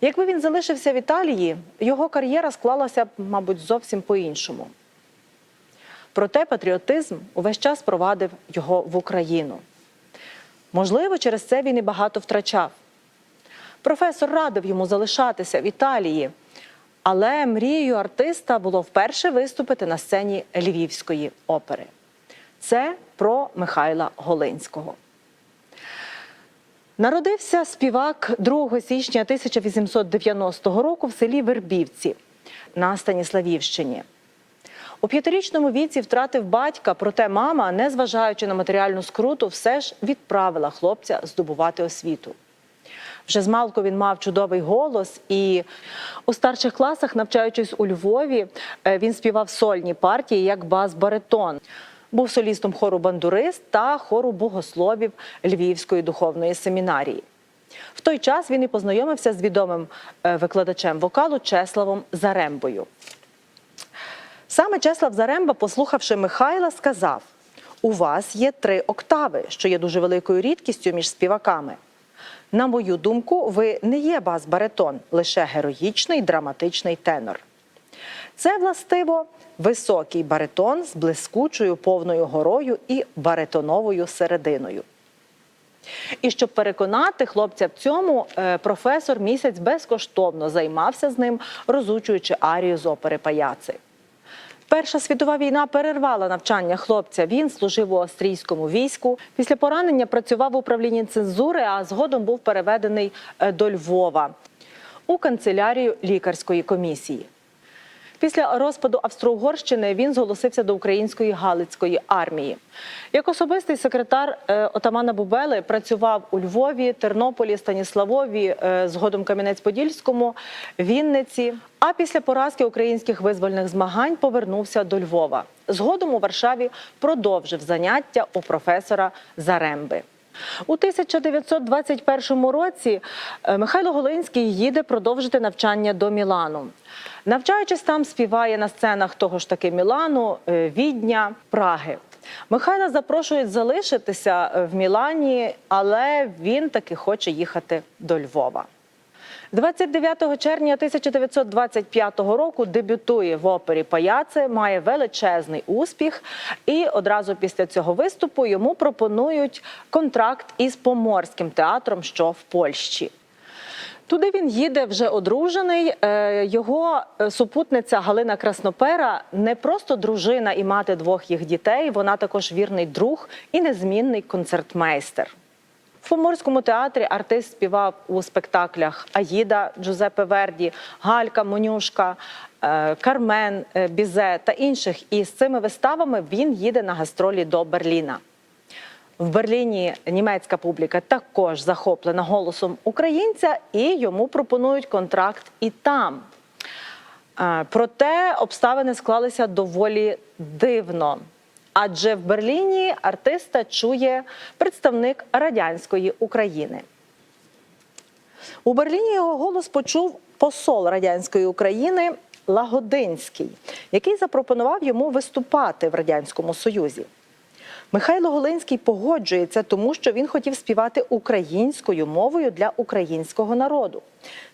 Якби він залишився в Італії, його кар'єра склалася б, мабуть, зовсім по-іншому. Проте патріотизм увесь час провадив його в Україну. Можливо, через це він і багато втрачав. Професор радив йому залишатися в Італії, але мрією артиста було вперше виступити на сцені Львівської опери. Це про Михайла Голинського. Народився співак 2 січня 1890 року в селі Вербівці на Станіславівщині. У п'ятирічному віці втратив батька, проте мама, незважаючи на матеріальну скруту, все ж відправила хлопця здобувати освіту. Вже змалку він мав чудовий голос, і у старших класах, навчаючись у Львові, е, він співав сольні партії як бас-баритон. Був солістом хору бандурист та хору богословів Львівської духовної семінарії. В той час він і познайомився з відомим е, викладачем вокалу Чеславом Зарембою. Саме Чеслав Заремба, послухавши Михайла, сказав: у вас є три октави, що є дуже великою рідкістю між співаками. На мою думку, ви не є бас-баритон, лише героїчний драматичний тенор. Це властиво високий баритон з блискучою повною горою і баритоновою серединою. І щоб переконати хлопця в цьому, е, професор місяць безкоштовно займався з ним, розучуючи арію з опери паяци. Перша світова війна перервала навчання хлопця. Він служив у австрійському війську. Після поранення працював в управлінні цензури, а згодом був переведений е, до Львова у канцелярію лікарської комісії. Після розпаду Австро-Угорщини він зголосився до української Галицької армії. Як особистий секретар е, отамана Бубели працював у Львові, Тернополі, Станіславові, е, згодом Кам'янець-Подільському, Вінниці. А після поразки українських визвольних змагань повернувся до Львова. Згодом у Варшаві продовжив заняття у професора Заремби. У 1921 році е, Михайло Голинський їде продовжити навчання до Мілану. Навчаючись там, співає на сценах того ж таки Мілану, е, Відня, Праги. Михайла запрошують залишитися е, в Мілані, але він таки хоче їхати до Львова. 29 червня 1925 року дебютує в опері Паяце, має величезний успіх, і одразу після цього виступу йому пропонують контракт із поморським театром, що в Польщі. Туди він їде вже одружений. Е, Його е, супутниця Галина Краснопера не просто дружина і мати двох їх дітей, вона також вірний друг і незмінний концертмейстер. В Поморському театрі артист співав у спектаклях Аїда Джузеппе Верді, Галька, Монюшка, е, Кармен, е, Бізе та інших. І з цими виставами він їде на гастролі до Берліна. В Берліні німецька публіка також захоплена голосом українця, і йому пропонують контракт і там. Е, Проте обставини склалися доволі дивно. Адже в Берліні артиста чує представник радянської України. У Берліні його голос почув посол радянської України Лагодинський, який запропонував йому виступати в Радянському Союзі. Михайло Голинський погоджується, тому що він хотів співати українською мовою для українського народу.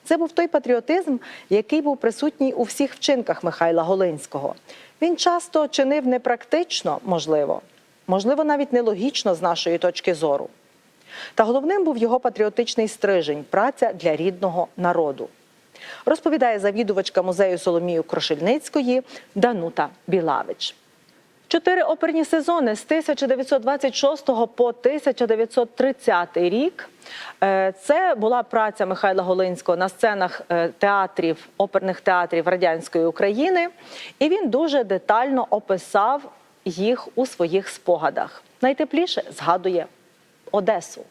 Це був той патріотизм, який був присутній у всіх вчинках Михайла Голинського. Він часто чинив непрактично, можливо, можливо, навіть нелогічно з нашої точки зору. Та головним був його патріотичний стрижень праця для рідного народу. Розповідає завідувачка музею Соломію Крошельницької Данута Білавич. Чотири оперні сезони з 1926 по 1930 рік. Е, Це була праця Михайла Голинського на сценах е, театрів, оперних театрів радянської України, і він дуже детально описав їх у своїх спогадах. Найтепліше згадує Одесу.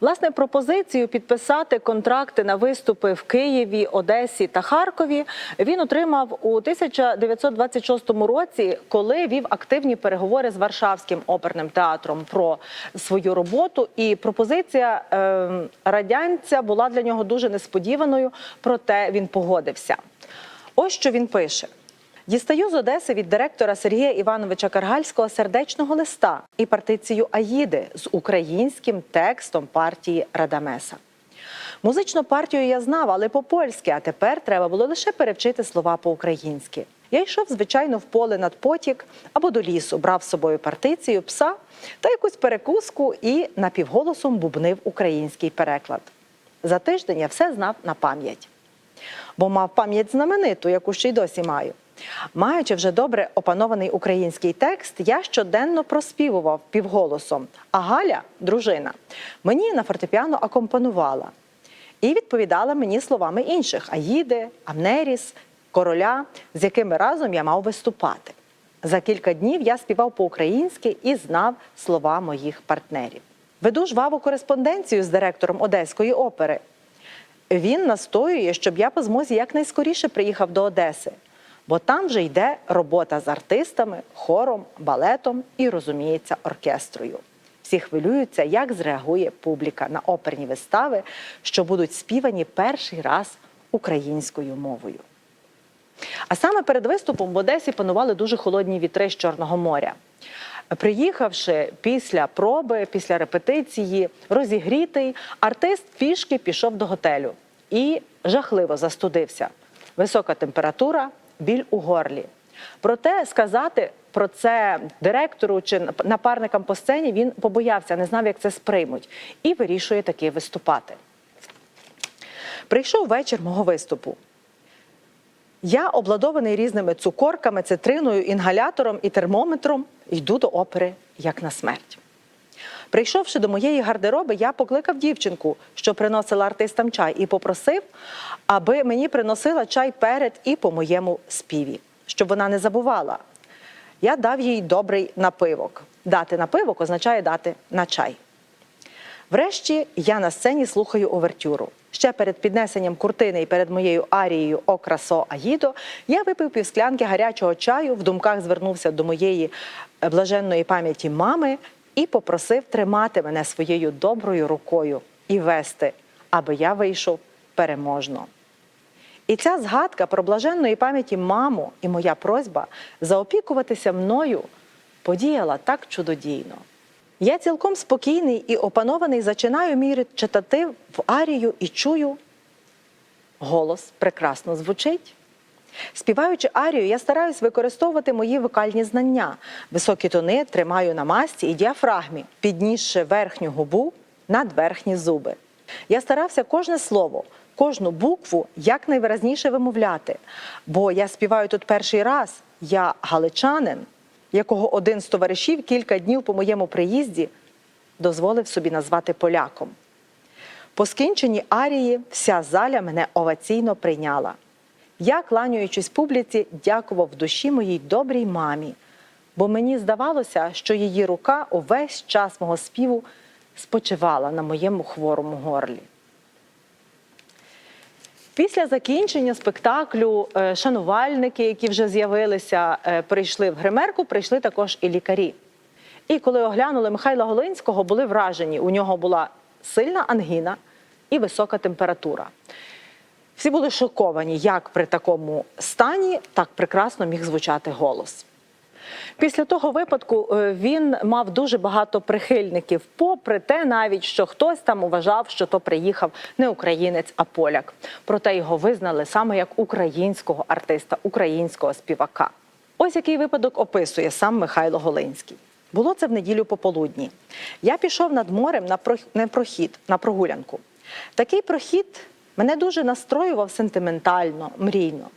Власне, пропозицію підписати контракти на виступи в Києві, Одесі та Харкові він отримав у 1926 році, коли вів активні переговори з Варшавським оперним театром про свою роботу. І пропозиція е, радянця була для нього дуже несподіваною, проте він погодився. Ось що він пише. Дістаю з Одеси від директора Сергія Івановича Каргальського сердечного листа і партицію Аїди з українським текстом партії Радамеса. Музичну партію я знав, але по-польськи, а тепер треба було лише перевчити слова по-українськи. Я йшов, звичайно, в поле над потік або до лісу, брав з собою партицію, пса та якусь перекуску і напівголосом бубнив український переклад. За тиждень я все знав на пам'ять, бо мав пам'ять знамениту, яку ще й досі маю. Маючи вже добре опанований український текст, я щоденно проспівував півголосом, а Галя, дружина, мені на фортепіано акомпанувала і відповідала мені словами інших Аїди, Амнеріс, короля, з якими разом я мав виступати. За кілька днів я співав по-українськи і знав слова моїх партнерів. Веду жваву кореспонденцію з директором Одеської опери. Він настоює, щоб я по змозі якнайскоріше приїхав до Одеси, бо там вже йде робота з артистами, хором, балетом і, розуміється, оркестрою. Всі хвилюються, як зреагує публіка на оперні вистави, що будуть співані перший раз українською мовою. А саме перед виступом в Одесі панували дуже холодні вітри з Чорного моря. Приїхавши після проби, після репетиції, розігрітий, артист пішки пішов до готелю і жахливо застудився. Висока температура, біль у горлі. Проте сказати про це директору чи напарникам по сцені він побоявся, не знав, як це сприймуть, і вирішує таки виступати. Прийшов вечір мого виступу. Я, обладований різними цукорками, цитриною, інгалятором і термометром, йду до опери як на смерть. Прийшовши до моєї гардероби, я покликав дівчинку, що приносила артистам чай, і попросив, аби мені приносила чай перед і по моєму співі, щоб вона не забувала. Я дав їй добрий напивок. Дати напивок означає дати на чай. Врешті я на сцені слухаю овертюру. Ще перед піднесенням куртини і перед моєю арією О красо Аїдо я випив півсклянки гарячого чаю, в думках звернувся до моєї е, блаженної пам'яті мами і попросив тримати мене своєю доброю рукою і вести, аби я вийшов переможно. І ця згадка про блаженної пам'яті маму і моя просьба заопікуватися мною подіяла так чудодійно. Я цілком спокійний і опанований зачинаю мій речитатив в арію і чую. Голос прекрасно звучить. Співаючи арію, я стараюсь використовувати мої вокальні знання. Високі тони тримаю на масті і діафрагмі, піднісши верхню губу над верхні зуби. Я старався кожне слово, кожну букву якнайвиразніше вимовляти, бо я співаю тут перший раз, я галичанин, якого один з товаришів кілька днів по моєму приїзді дозволив собі назвати поляком. По скінченні арії вся заля мене оваційно прийняла. Я, кланяючись публіці, дякував душі моїй добрій мамі, бо мені здавалося, що її рука увесь час мого співу спочивала на моєму хворому горлі. Після закінчення спектаклю е, шанувальники, які вже з'явилися, е, прийшли в гримерку, прийшли також і лікарі. І коли оглянули Михайла Голинського, були вражені. У нього була сильна ангіна і висока температура. Всі були шоковані, як при такому стані так прекрасно міг звучати голос. Після того випадку е, він мав дуже багато прихильників, попри те, навіть що хтось там вважав, що то приїхав не українець, а поляк. Проте його визнали саме як українського артиста, українського співака. Ось який випадок описує сам Михайло Голинський. Було це в неділю пополудні. Я пішов над морем на прохід, на прогулянку. Такий прохід мене дуже настроював сентиментально, мрійно.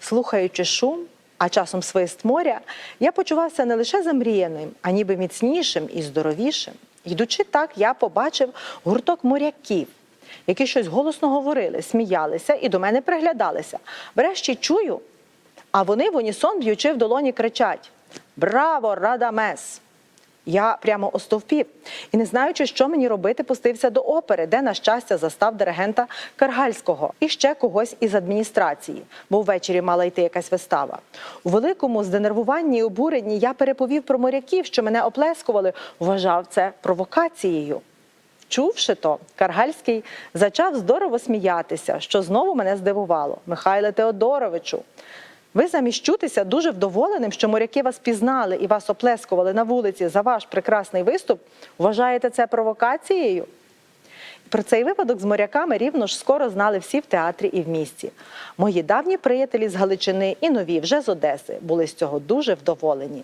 Слухаючи шум, а часом свист моря, я почувався не лише замріяним, а ніби міцнішим і здоровішим. Йдучи так, я побачив гурток моряків, які щось голосно говорили, сміялися і до мене приглядалися. Врешті чую, а вони в унісон б'ючи в долоні кричать: Браво, Радамес! Я прямо остовпів і, не знаючи, що мені робити, пустився до опери, де, на щастя, застав диригента Каргальського і ще когось із адміністрації, бо ввечері мала йти якась вистава. У великому зденервуванні і обуренні я переповів про моряків, що мене оплескували, вважав це провокацією. Чувши то, Каргальський зачав здорово сміятися, що знову мене здивувало. Михайле Теодоровичу, ви замість чутися дуже вдоволеним, що моряки вас пізнали і вас оплескували на вулиці за ваш прекрасний виступ, вважаєте це провокацією? Про цей випадок з моряками рівно ж скоро знали всі в театрі і в місті. Мої давні приятелі з Галичини і нові вже з Одеси були з цього дуже вдоволені.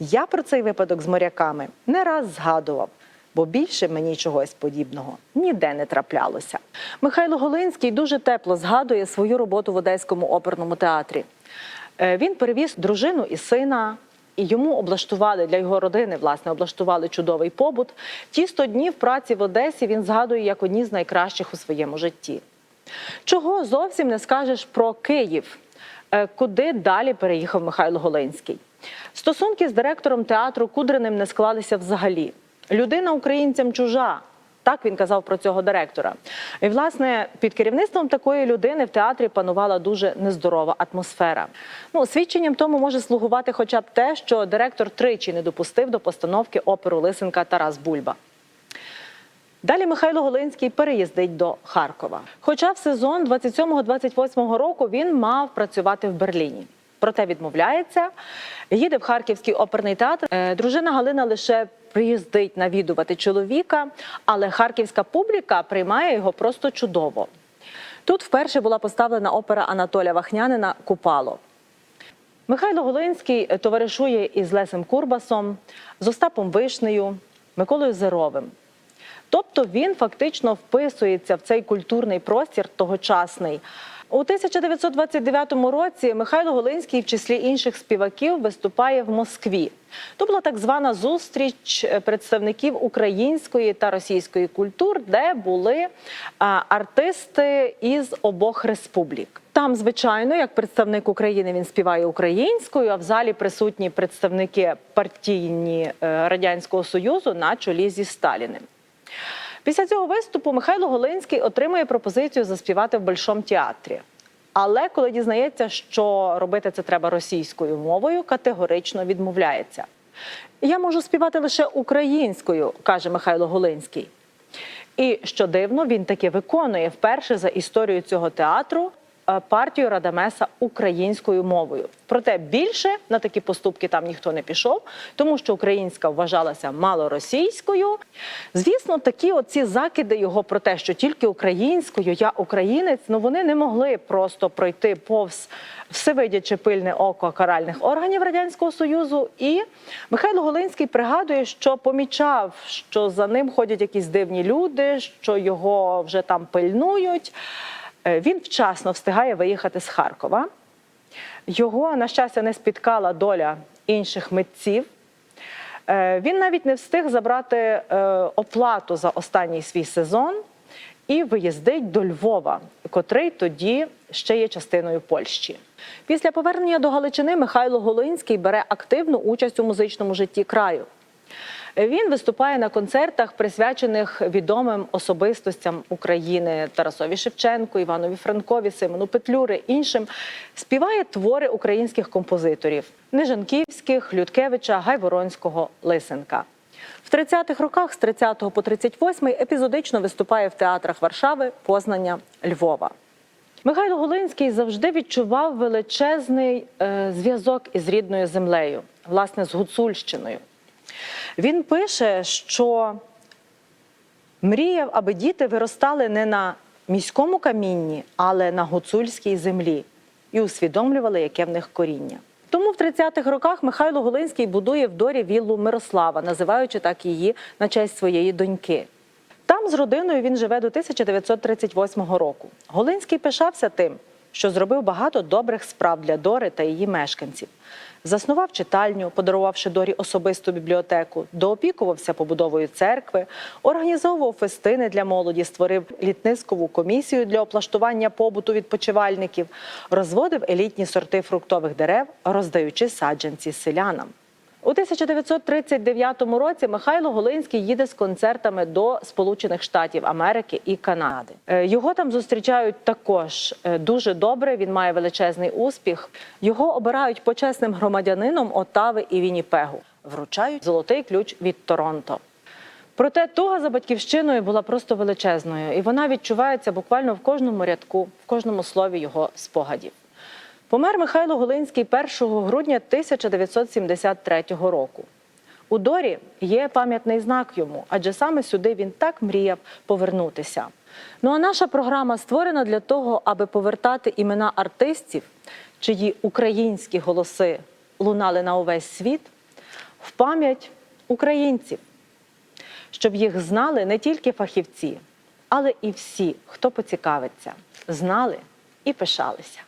Я про цей випадок з моряками не раз згадував, бо більше мені чогось подібного ніде не траплялося. Михайло Голинський дуже тепло згадує свою роботу в Одеському оперному театрі. Е, Він перевіз дружину і сина, і йому облаштували для його родини, власне, облаштували чудовий побут. Ті 100 днів праці в Одесі він згадує як одні з найкращих у своєму житті. Чого зовсім не скажеш про Київ, е, куди далі переїхав Михайло Голинський. Стосунки з директором театру Кудриним не склалися взагалі. Людина українцям чужа. Так він казав про цього директора. І, власне, під керівництвом такої людини в театрі панувала дуже нездорова атмосфера. Ну, свідченням тому може слугувати хоча б те, що директор тричі не допустив до постановки оперу Лисенка Тарас Бульба. Далі Михайло Голинський переїздить до Харкова. Хоча в сезон 27-28 року він мав працювати в Берліні. Проте відмовляється, їде в Харківський оперний театр. Е, Дружина Галина лише приїздить навідувати чоловіка, але харківська публіка приймає його просто чудово. Тут вперше була поставлена опера Анатолія Вахнянина Купало. Михайло Голинський товаришує із Лесем Курбасом, з Остапом Вишнею, Миколою Зеровим. Тобто він фактично вписується в цей культурний простір тогочасний. У 1929 році Михайло Голинський, в числі інших співаків, виступає в Москві. То була так звана зустріч е, представників української та російської культур, де були артисти із обох республік. Там, звичайно, як представник України, він співає українською, а в залі присутні представники партійні е, радянського союзу на чолі зі Сталіним. Після цього виступу Михайло Голинський отримує пропозицію заспівати в Большому театрі. Але коли дізнається, що робити це треба російською мовою, категорично відмовляється. Я можу співати лише українською, каже Михайло Голинський. І що дивно, він таки виконує вперше за історію цього театру партію Радамеса українською мовою. Проте більше на такі поступки там ніхто не пішов, тому що українська вважалася малоросійською. Звісно, такі оці закиди його про те, що тільки українською, я українець, ну вони не могли просто пройти повз всевидяче пильне око каральних органів радянського союзу. І Михайло Голинський пригадує, що помічав, що за ним ходять якісь дивні люди, що його вже там пильнують. Е, Він вчасно встигає виїхати з Харкова. Його, на щастя, не спіткала доля інших митців. Е, Він навіть не встиг забрати е, оплату за останній свій сезон і виїздить до Львова, котрий тоді ще є частиною Польщі. Після повернення до Галичини Михайло Голинський бере активну участь у музичному житті краю. Він виступає на концертах, присвячених відомим особистостям України Тарасові Шевченку, Іванові Франкові, Симону Петлюри, іншим. Співає твори українських композиторів Нижанківських, Людкевича, Гайворонського, Лисенка. В 30-х роках з 30 по 38 епізодично виступає в театрах Варшави, Познання, Львова. Михайло Голинський завжди відчував величезний е, зв'язок із рідною землею, власне, з Гуцульщиною. Він пише, що мріяв, аби діти виростали не на міському камінні, але на гуцульській землі і усвідомлювали, яке в них коріння. Тому в 30-х роках Михайло Голинський будує в дорі віллу Мирослава, називаючи так її на честь своєї доньки. Там з родиною він живе до 1938 року. Голинський пишався тим, що зробив багато добрих справ для Дори та її мешканців. Заснував читальню, подарувавши Дорі особисту бібліотеку, доопікувався побудовою церкви, організовував фестини для молоді, створив літнискову комісію для оплаштування побуту відпочивальників, розводив елітні сорти фруктових дерев, роздаючи саджанці селянам. У 1939 році Михайло Голинський їде з концертами до Сполучених Штатів Америки і Канади. Е, Його там зустрічають також е, дуже добре. Він має величезний успіх. Його обирають почесним громадянином Отави і Вінніпегу. Вручають золотий ключ від Торонто. Проте туга за батьківщиною була просто величезною, і вона відчувається буквально в кожному рядку, в кожному слові його спогадів. Помер Михайло Голинський 1 грудня 1973 року. У Дорі є пам'ятний знак йому, адже саме сюди він так мріяв повернутися. Ну а наша програма створена для того, аби повертати імена артистів, чиї українські голоси лунали на увесь світ, в пам'ять українців, щоб їх знали не тільки фахівці, але і всі, хто поцікавиться, знали і пишалися.